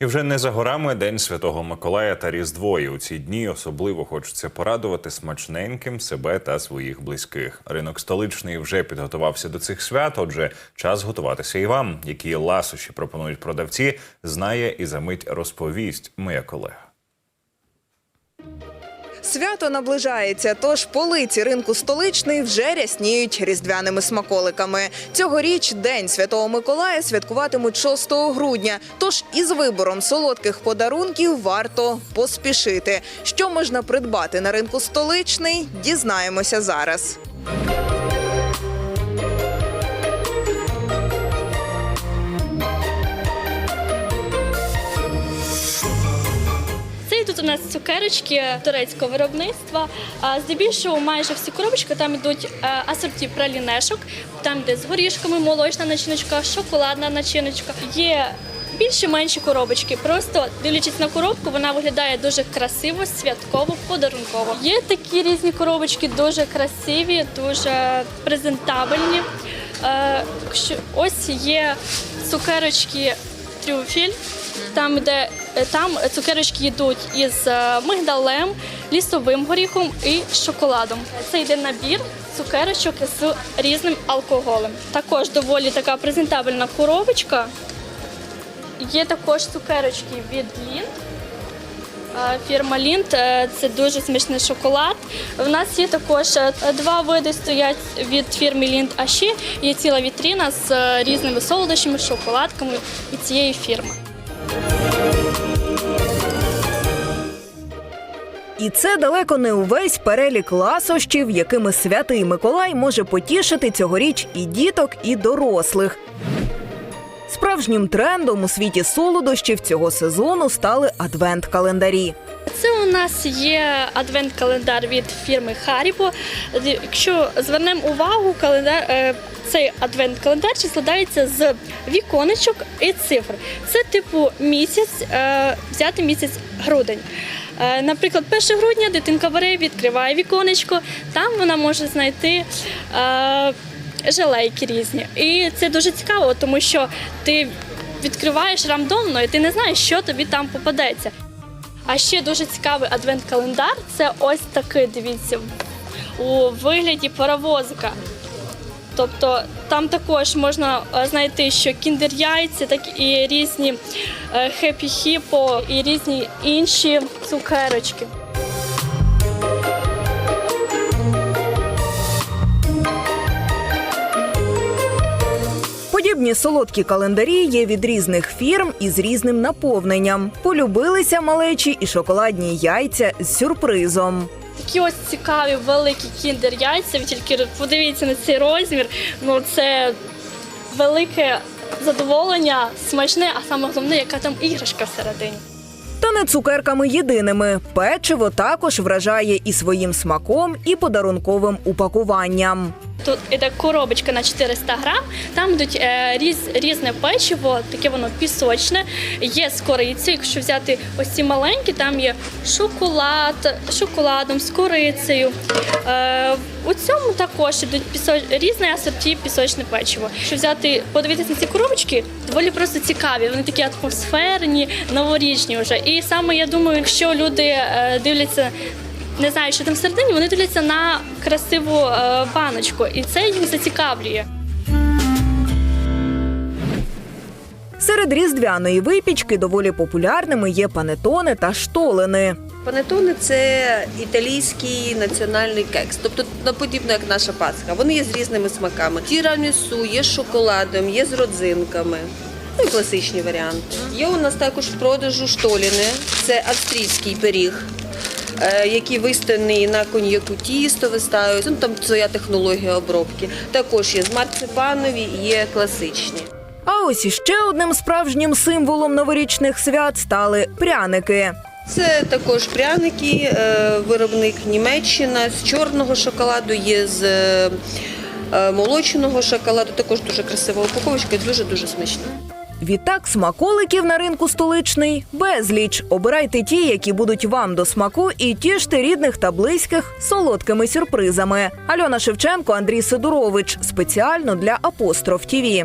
І вже не за горами День Святого Миколая та Різдво. І у ці дні особливо хочеться порадувати смачненьким себе та своїх близьких. Ринок столичний вже підготувався до цих свят. Отже, час готуватися і вам. Які ласощі пропонують продавці, знає і за мить розповість моя колега. Свято наближається, тож полиці ринку столичний вже рясніють різдвяними смаколиками. Цьогоріч День Святого Миколая святкуватимуть 6 грудня. Тож із вибором солодких подарунків варто поспішити. Що можна придбати на ринку столичний, дізнаємося зараз. У нас цукерочки турецького виробництва. Здебільшого майже всі коробочки там йдуть е, асорті пралінешок, там йде з горішками молочна начиночка, шоколадна начиночка. Є більші менші коробочки. Просто дивлячись на коробку, вона виглядає дуже красиво, святково, подарунково. Є такі різні коробочки, дуже красиві, дуже презентабельні. Е, Ось є цукерочки трюфель. Там, де е, там цукерочки йдуть із е, мигдалем, лісовим горіхом і шоколадом. Це йде набір цукерочок з різним алкоголем. Також доволі така презентабельна коробочка. Є також цукерочки від Лінд. Е, Фірма Лінд е, це дуже смачний шоколад. У нас є також е, два види стоять від фірми Лінд, а ще є ціла вітріна з різними солодощами, шоколадками від цієї фірми. І це далеко не увесь перелік ласощів, якими святий Миколай може потішити цьогоріч і діток, і дорослих. Справжнім трендом у світі солодощів цього сезону стали адвент-календарі. Це у нас є адвент-календар від фірми Haribo. Якщо звернемо увагу, календар е, цей адвент-календар складається з віконечок і цифр. Це типу місяць, е, взяти місяць грудень. Е, Наприклад, 1 грудня дитинка бере, відкриває віконечко, там вона може знайти. Е, Желейки різні. І це дуже цікаво, тому що ти відкриваєш рандомно і ти не знаєш, що тобі там попадеться. А ще дуже цікавий адвент-календар це ось такий, дивіться, у вигляді паровозика. Тобто там також можна е, знайти, що кіндер яйця, так і різні хеппі хіпо і різні інші цукерочки. Подібні солодкі календарі є від різних фірм із різним наповненням. Полюбилися малечі і шоколадні яйця з сюрпризом. Такі ось цікаві великі кіндер яйця. Ви тільки подивіться на цей розмір. Ну це велике задоволення, смачне, а саме головне, яка там іграшка всередині. Та не цукерками єдиними. Печиво також вражає і своїм смаком, і подарунковим упакуванням. Тут іде коробочка на 400 грам. Там йдуть е, різ, різне печиво, таке воно пісочне, є з корицею. Якщо взяти ось ці маленькі, там є шоколад, шоколадом з корицею. Е, у цьому також ідуть пісо, різне асорті пісочне печиво. Якщо взяти, подивитися на ці коробочки, доволі просто цікаві. Вони такі атмосферні, новорічні вже. І саме я думаю, якщо люди е, дивляться не знаю, що там всередині, вони дивляться на красиву е, баночку, і це їх зацікавлює. Серед різдвяної випічки доволі популярними є панетони та штолени. Панетони це італійський національний кекс, тобто ну, подібно як наша пасха. Вони є з різними смаками. Тірамісу є з шоколадом, є з родзинками. Ну і класичні варіанти. Є у нас також в продажу штоліни. Це австрійський пиріг, е, який на коньяку тісто вистаюють. Ну там своя технологія обробки. Також є з марципанові, є класичні. А ось іще одним справжнім символом новорічних свят стали пряники. Це також пряники, е, виробник Німеччина з чорного шоколаду, є з е, молочного шоколаду. Також дуже красива упаковочка і дуже-дуже смачна. Відтак, смаколиків на ринку столичний безліч. Обирайте ті, які будуть вам до смаку, і тіште рідних та близьких солодкими сюрпризами. Альона Шевченко, Андрій Сидорович спеціально для Апостроф ТІВІ.